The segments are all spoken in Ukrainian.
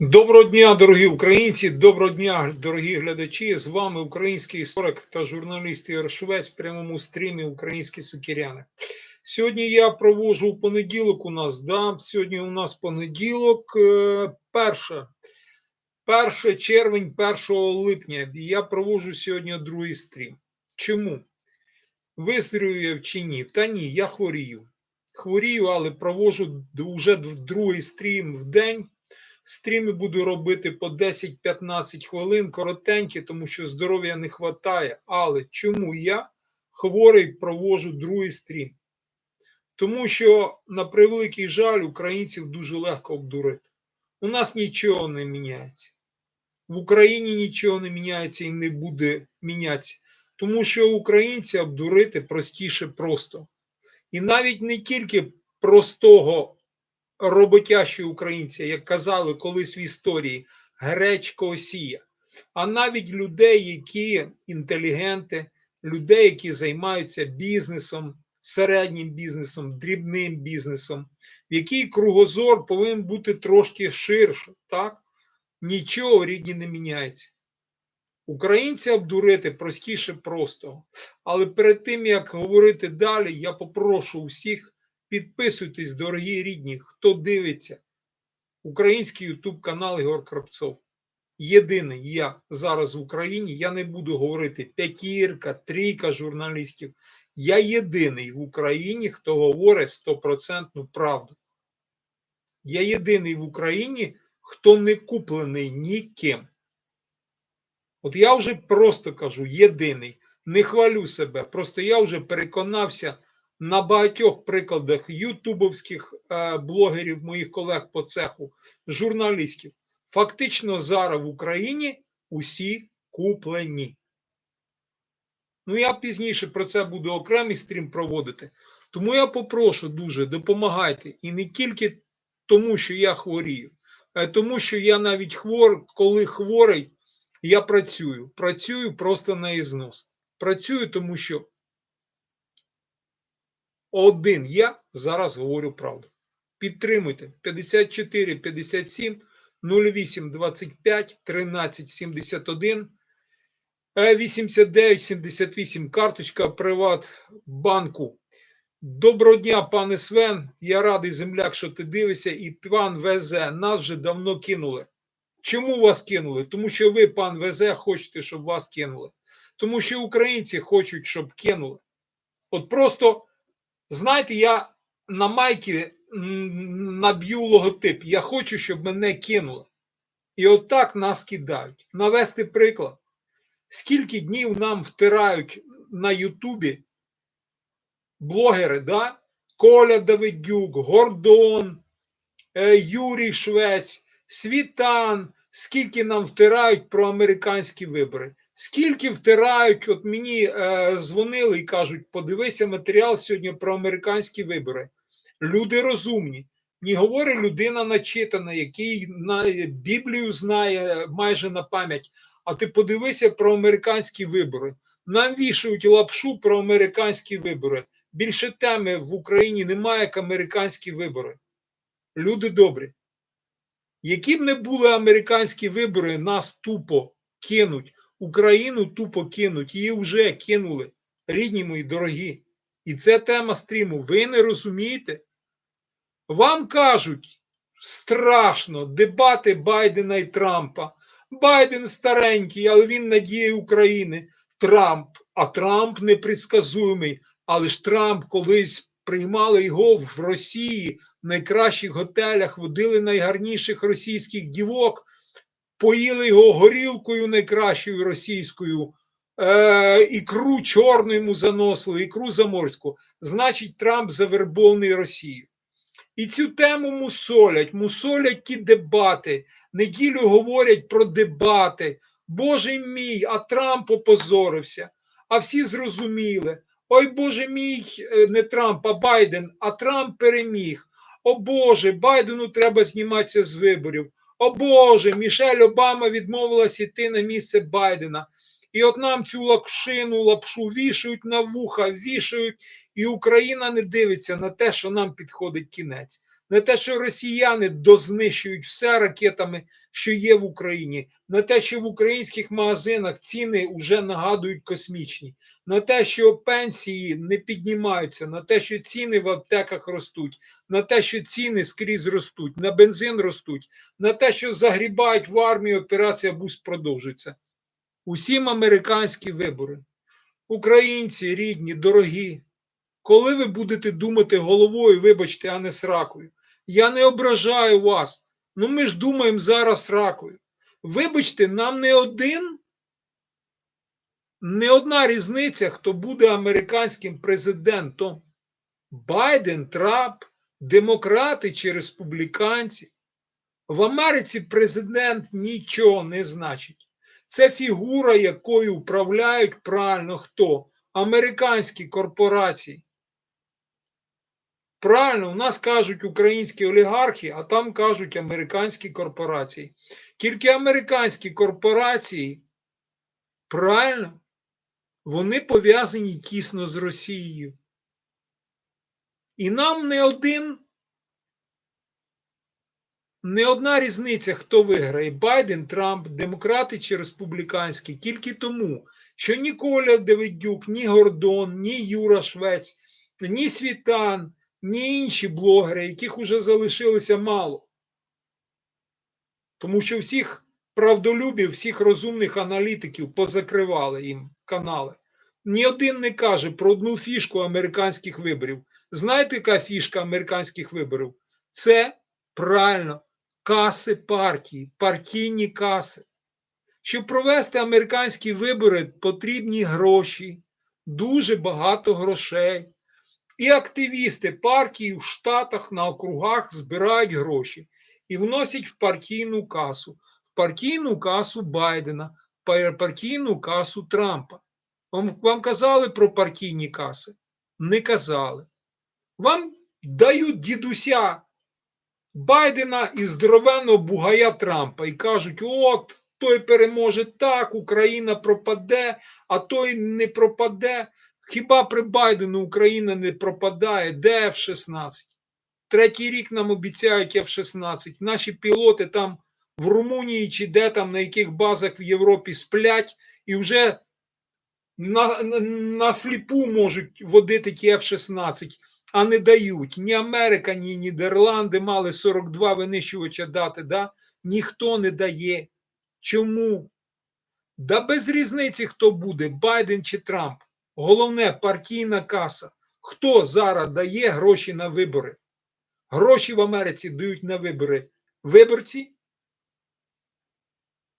Доброго дня, дорогі українці, доброго дня, дорогі глядачі. З вами український історик та журналіст Ігор Швець в прямому стрімі Українські сукіряни. Сьогодні я проводжу у понеділок. У нас да, сьогодні у нас понеділок, е, перше, 1 червень, 1 липня. Я проводжу сьогодні другий стрім. Чому? Виздоровів я чи ні? Та ні, я хворію. Хворію, але проводжу вже другий стрім в день. Стріми буду робити по 10-15 хвилин, коротенькі, тому що здоров'я не вистачає. Але чому я хворий провожу другий стрім? Тому що, на превеликий жаль, українців дуже легко обдурити. У нас нічого не міняється. В Україні нічого не міняється і не буде мінятися. Тому що українця обдурити простіше просто. І навіть не тільки простого роботящого українця, як казали колись в історії, гречко-осія, а навіть людей, які інтелігенти, людей, які займаються бізнесом, середнім бізнесом, дрібним бізнесом, в який кругозор повинен бути трошки ширше. так? Нічого рідні не міняється. Українця обдурити простіше простого. Але перед тим як говорити далі, я попрошу усіх підписуйтесь, дорогі рідні, хто дивиться український ютуб канал Ігор Кравцов. Єдиний я зараз в Україні. Я не буду говорити п'ятірка, трійка журналістів. Я єдиний в Україні, хто говорить стопроцентну правду. Я єдиний в Україні, хто не куплений ніким. От я вже просто кажу єдиний, не хвалю себе. Просто я вже переконався на багатьох прикладах ютубовських е, блогерів, моїх колег по цеху, журналістів. Фактично зараз в Україні усі куплені. Ну, я пізніше про це буду окремий стрім проводити. Тому я попрошу дуже допомагайте. І не тільки тому, що я хворію, а тому, що я навіть хвор, коли хворий, я працюю. Працюю просто на ізнос. Працюю, тому що один я зараз говорю правду. Підтримуйте 54 57 08 25 13 71 89 78 карточка Приватбанку. Доброго дня, пане Свен. Я радий земляк, що ти дивишся, і пан ВЗ нас вже давно кинули. Чому вас кинули? Тому що ви, пан ВЗ, хочете, щоб вас кинули. Тому що українці хочуть, щоб кинули. От просто. Знаєте, я на майки наб'ю логотип. Я хочу, щоб мене кинули. І отак нас кидають. Навести приклад. Скільки днів нам втирають на Ютубі блогери, да? Коля Давидюк, Гордон, е, Юрій Швець, Світан, скільки нам втирають про американські вибори. Скільки втирають, от мені е, дзвонили і кажуть, подивися матеріал сьогодні про американські вибори. Люди розумні. Не говорить людина начитана, який на Біблію знає майже на пам'ять. А ти подивися про американські вибори. Нам вішають лапшу про американські вибори. Більше теми в Україні немає, як американські вибори. Люди добрі. Які б не були американські вибори, нас тупо кинуть. Україну тупо кинуть, її вже кинули, рідні мої дорогі. І це тема стріму. Ви не розумієте? Вам кажуть страшно дебати Байдена і Трампа. Байден старенький, але він надіє України. Трамп, а Трамп непредсказуємий. Але ж Трамп колись приймали його в Росії в найкращих готелях, водили найгарніших російських дівок поїли його горілкою найкращою російською, е, ікру чорну йому заносили, ікру заморську. Значить, Трамп завербований Росією. І цю тему мусолять, мусолять ті дебати. Неділю говорять про дебати. Боже мій, а Трамп опозорився. А всі зрозуміли. Ой Боже мій, е, не Трамп, а Байден, а Трамп переміг. О Боже, Байдену треба зніматися з виборів. О Боже, Мішель Обама відмовилась іти на місце Байдена. І от нам цю лапшину, лапшу вішають на вуха, вішають І Україна не дивиться на те, що нам підходить кінець, на те, що росіяни дознищують все ракетами, що є в Україні, на те, що в українських магазинах ціни вже нагадують космічні, на те, що пенсії не піднімаються, на те, що ціни в аптеках ростуть, на те, що ціни скрізь ростуть, на бензин ростуть, на те, що загрібають в армію, операція БУС продовжується. Усім американські вибори. Українці, рідні, дорогі, коли ви будете думати головою, вибачте, а не сракою. Я не ображаю вас. Ну ми ж думаємо зараз ракою. Вибачте, нам не один, не одна різниця, хто буде американським президентом. Байден, Трамп, демократи чи республіканці. В Америці президент нічого не значить. Це фігура, якою управляють правильно хто? Американські корпорації. Правильно, у нас кажуть українські олігархи, а там кажуть американські корпорації. Тільки американські корпорації, правильно, вони пов'язані тісно з Росією. І нам не один, не одна різниця, хто виграє: Байден, Трамп, демократи чи республіканські, тільки тому, що ні Коля Давидюк, ні Гордон, ні Юра Швець, ні Світан ні інші блогери, яких уже залишилося мало. Тому що всіх правдолюбів, всіх розумних аналітиків позакривали їм канали. Ні один не каже про одну фішку американських виборів. Знаєте, яка фішка американських виборів? Це правильно каси партії, партійні каси. Щоб провести американські вибори, потрібні гроші, дуже багато грошей. І активісти партії в Штатах на округах збирають гроші і вносять в партійну касу, в партійну касу Байдена, в партійну касу Трампа. Вам, вам казали про партійні каси? Не казали. Вам дають дідуся Байдена і здоровенного бугая Трампа і кажуть: от той переможе так, Україна пропаде, а той не пропаде. Хіба при Байдену Україна не пропадає? Де F-16? Третій рік нам обіцяють F-16. Наші пілоти там в Румунії чи де там, на яких базах в Європі сплять і вже на, на, на сліпу можуть водити ті F-16, а не дають. Ні Америка, ні Нідерланди мали 42 винищувача дати. да? Ніхто не дає. Чому? Да без різниці, хто буде, Байден чи Трамп. Головне партійна каса. Хто зараз дає гроші на вибори? Гроші в Америці дають на вибори виборці,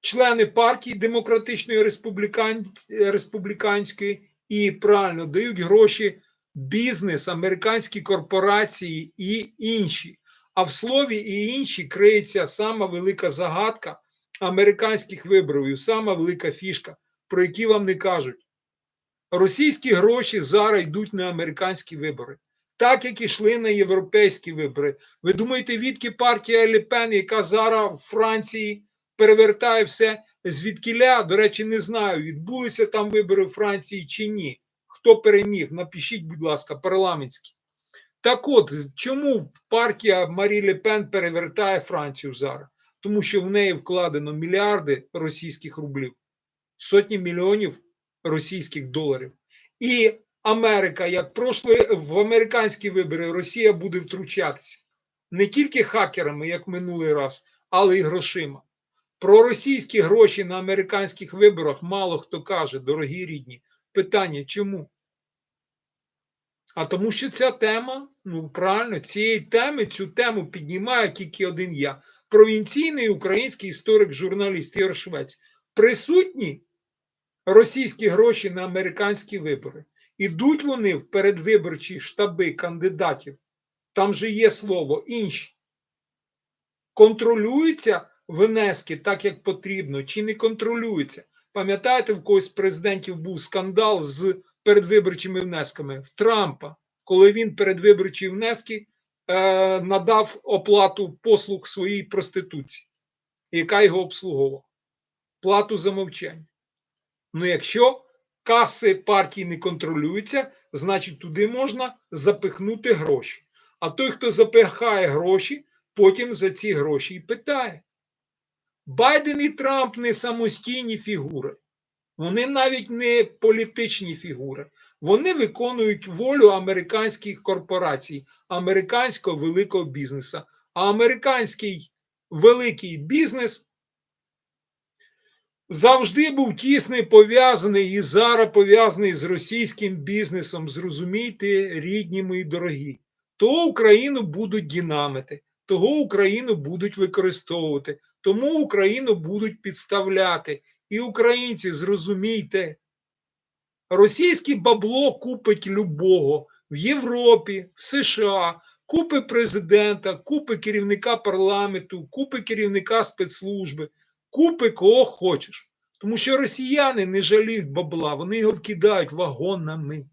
члени партії демократичної республікан... республіканської і правильно дають гроші бізнес, американські корпорації і інші. А в слові і інші криється сама велика загадка американських виборів, сама велика фішка, про які вам не кажуть. Російські гроші зараз йдуть на американські вибори, так як ішли на європейські вибори. Ви думаєте, відки партія Лепен, яка зараз в Франції перевертає все звідкіля? До речі, не знаю, відбулися там вибори в Франції чи ні. Хто переміг? Напишіть, будь ласка, парламентські. Так от, чому партія Марі Лепен перевертає Францію зараз? Тому що в неї вкладено мільярди російських рублів, сотні мільйонів російських доларів. І Америка, як пройшли в американські вибори, Росія буде втручатися не тільки хакерами, як минулий раз, але й грошима. Про російські гроші на американських виборах мало хто каже, дорогі рідні. Питання чому? А тому що ця тема, ну правильно, цієї теми, цю тему піднімає тільки один я. Провінційний український історик, журналіст Ігор Швець. Присутні російські гроші на американські вибори. Ідуть вони в передвиборчі штаби кандидатів. Там же є слово інші. Контролюються внески так, як потрібно, чи не контролюються. Пам'ятаєте, в когось з президентів був скандал з передвиборчими внесками в Трампа, коли він передвиборчі внески е, надав оплату послуг своїй проституції, яка його обслуговувала. Плату за мовчання. Ну, якщо каси партії не контролюються, значить туди можна запихнути гроші. А той, хто запихає гроші, потім за ці гроші і питає. Байден і Трамп не самостійні фігури. Вони навіть не політичні фігури. Вони виконують волю американських корпорацій, американського великого бізнесу. А американський великий бізнес завжди був тісно пов'язаний і зараз пов'язаний з російським бізнесом. Зрозумійте, рідні мої дорогі. То Україну будуть динамити, того Україну будуть використовувати, тому Україну будуть підставляти. І українці, зрозумійте, російське бабло купить любого в Європі, в США, купи президента, купи керівника парламенту, купи керівника спецслужби, купи кого хочеш. Тому що росіяни не жаліють бабла, вони його вкидають вагонами.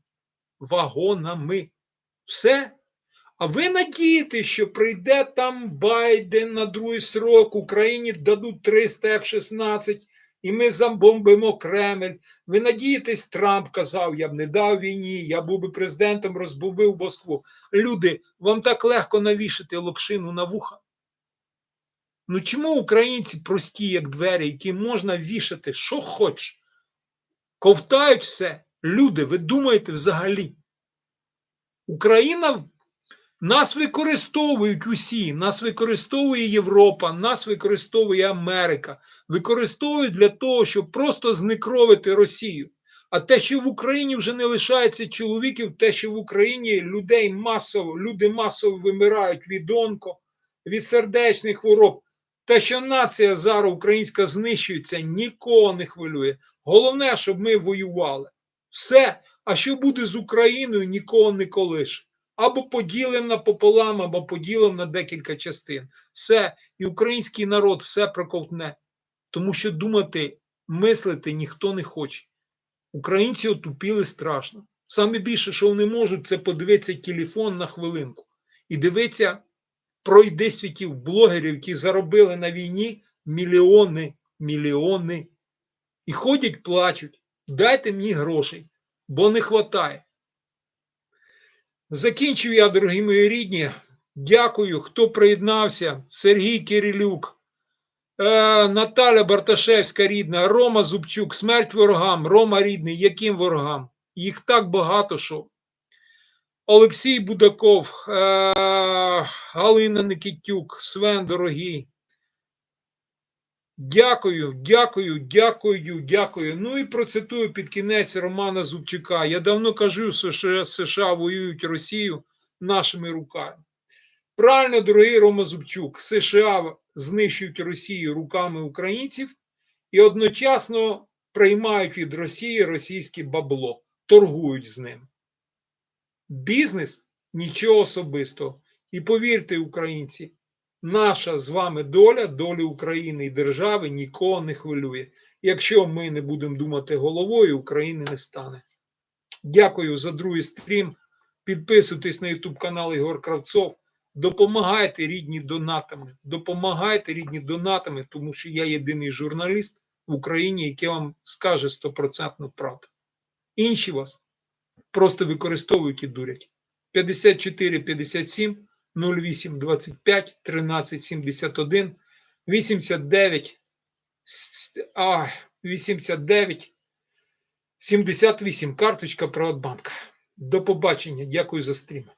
Вагонами. Все. А ви надієтесь, що прийде там Байден на другий срок, Україні дадуть 300 F-16, і ми забомбимо Кремль. Ви надієтесь, Трамп казав, я б не дав війні, я був би президентом, розбомбив Москву. Люди, вам так легко навішати локшину на вуха. Ну чому українці прості, як двері, які можна вішати, що хоч? Ковтають все. Люди, ви думаєте взагалі? Україна нас використовують усі, нас використовує Європа, нас використовує Америка, використовують для того, щоб просто знекровити Росію. А те, що в Україні вже не лишається чоловіків, те, що в Україні людей масово, люди масово вимирають від онко, від сердечних хвороб, те, що нація зараз українська знищується, нікого не хвилює. Головне, щоб ми воювали. Все. А що буде з Україною, нікого не колише або поділимо напополам, або поділимо на декілька частин. Все, і український народ все проковтне. Тому що думати, мислити ніхто не хоче. Українці отупіли страшно. Саме більше, що вони можуть, це подивитися телефон на хвилинку і дивитися пройди світів блогерів, які заробили на війні мільйони, мільйони. І ходять, плачуть. Дайте мені грошей, бо не вистачає. Закінчив я, дорогі мої рідні. Дякую, хто приєднався. Сергій Кирилюк, е, Наталя Барташевська рідна, Рома Зубчук, смерть ворогам, Рома рідний, яким ворогам? Їх так багато що. Олексій Будаков, е, Галина Никитюк, Свен дорогий. Дякую, дякую, дякую, дякую. Ну і процитую під кінець Романа Зубчика. Я давно кажу, що США воюють Росію нашими руками. Правильно, дорогий Рома Зубчук, США знищують Росію руками українців і одночасно приймають від Росії російське бабло, торгують з ним. Бізнес нічого особистого. І повірте, українці, наша з вами доля, доля України і держави нікого не хвилює. Якщо ми не будемо думати головою, України не стане. Дякую за другий стрім. Підписуйтесь на YouTube канал Ігор Кравцов. Допомагайте рідні донатами. Допомагайте рідні донатами, тому що я єдиний журналіст в Україні, який вам скаже стопроцентну правду. Інші вас просто використовують і дурять. 54 57 08 25 13 71 89 а, 89 78 карточка Приватбанка. До побачення. Дякую за стрім.